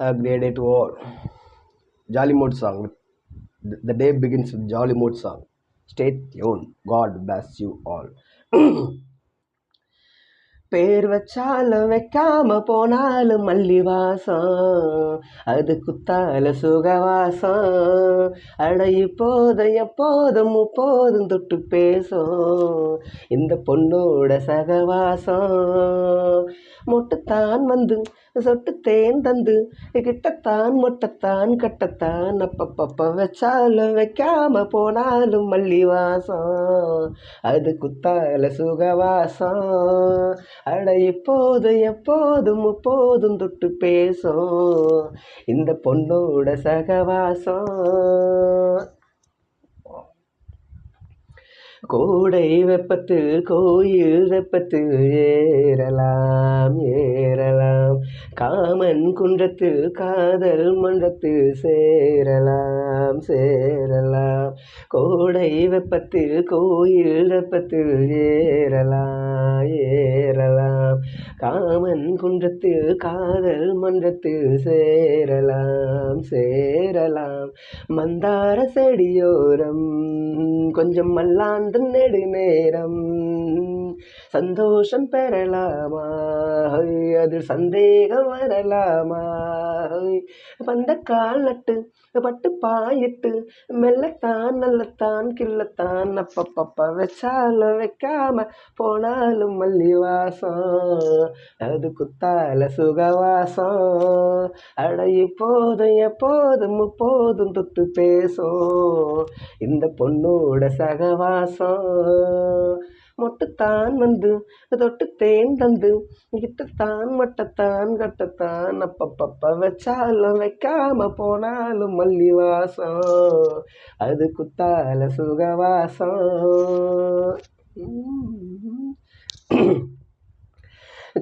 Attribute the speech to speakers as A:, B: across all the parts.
A: Great to all jolly mode song the day begins with jolly mode song state யோன் God bless you all பேர் வச்சாலும் வைக்காம போனாலும் மல்லி வாசம் அது குத்தால சுகவாசம் அட இப்போதும் எப்போதும் போதும் தொட்டு பேசும் இந்த பொண்ணோட சகவாசம் மொட்டுத்தான் வந்து சொட்டு தேன் தந்து கிட்டத்தான் மொட்டத்தான் கட்டத்தான் அப்பப்பப்ப வச்சாலும் வைக்காம போனாலும் மல்லி வாசம் அது குத்தால சுகவாசம். அட இப்போது எப்போதும் போதும் தொட்டு பேசும். இந்த பொண்ணோட சகவாசம். கோடை வெப்பத்தில் கோயில் வெப்பத்தில் ஏறலாம் ஏறலாம். காமன் குன்றத்தில் காதல் மன்றத்தில் சேரலாம் சேரலாம். கோடை வெப்பத்தில் கோயில் வெப்பத்தில் ஏறலாம் ஏறலாம். காமன் குன்றத்தில் காதல் மன்றத்தில் சேரலாம் சேரலாம். மந்தார செடியோரம் கொஞ்சம் மல்லான் நெடு நேரம் சந்தோஷம் பெறலாமா? அதில் சந்தேகம் வரலாமா? வந்த கால் நட்டு பட்டு பாயிட்டு மெல்லத்தான் நல்லத்தான் கிள்ளத்தான் அப்பப்பப்ப வச்சாலும் வைக்காம போனாலும் மல்லி வாசம் அது குத்தால சுகவாசம். அட இப்போதும் எப்போதும் போதும் தொட்டு பேசும் இந்த பொண்ணோட சகவாசம். மொட்டுத்தான் வந்து தொட்டு தேன் தந்து. கிட்டத்தான் மட்டத்தான் கட்டத்தான். அப்பப்பப்ப வச்சாலும் வைக்காம போனாலும் மல்லி வாசம். அது குத்தால சுகவாசம்.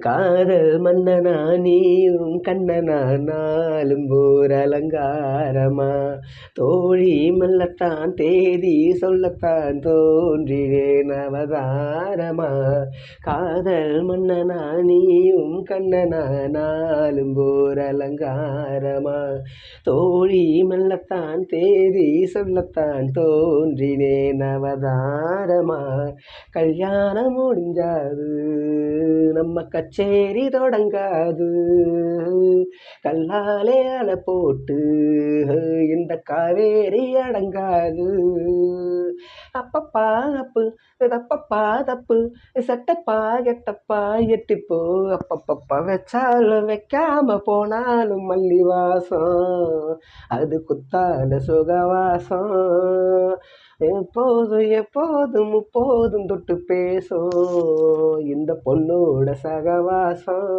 A: காதல் மன்னனா நீயும் கண்ணனா நாளும் போர் அலங்காரமா? தோழி மல்லத்தான் தேதி சொல்லத்தான் தோன்றினேன் அவதாரமா? காதல் மன்னனா நீயும் கண்ணனா நாளும் போர் அலங்காரமா தோழி மெல்லத்தான் தேதி சொல்லத்தான் தோன்றினேன் அவதாரமா? கல்யாணம் முடிஞ்சாது நம்ம கச்சேரி தொடங்காது. கல்லாலே அலை போட்டு இந்த காவேரி அடங்காது. அப்பப்பா அப்பு தப்பப்பா தப்பு சட்டப்பா எட்டப்பா எட்டிப்போ அப்பப்பப்பா வச்சாலும் வைக்காம போனாலும் மல்லி வாசம் அது குத்தால சுகவாசம். எப்போதும் எப்போதும் போதும் தொட்டு பேசும் இந்த பொண்ணோட சகவாசம்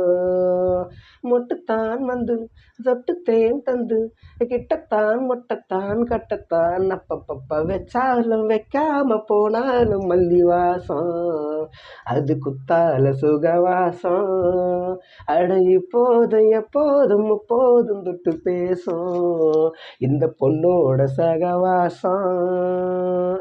A: மொட்டுத்தான் வந்து தொட்டு தேன் தந்து. கிட்டத்தான் மொட்டத்தான் கட்டத்தான். அப்பப்பப்ப வச்சாலும் வைக்காம போனாலும் மல்லி வாசம் அது குத்தால சுகவாசம் அட இப்போதும் எப்போதும் போதும் தொட்டு பேசும் இந்த பொண்ணோட சகவாசம் uh,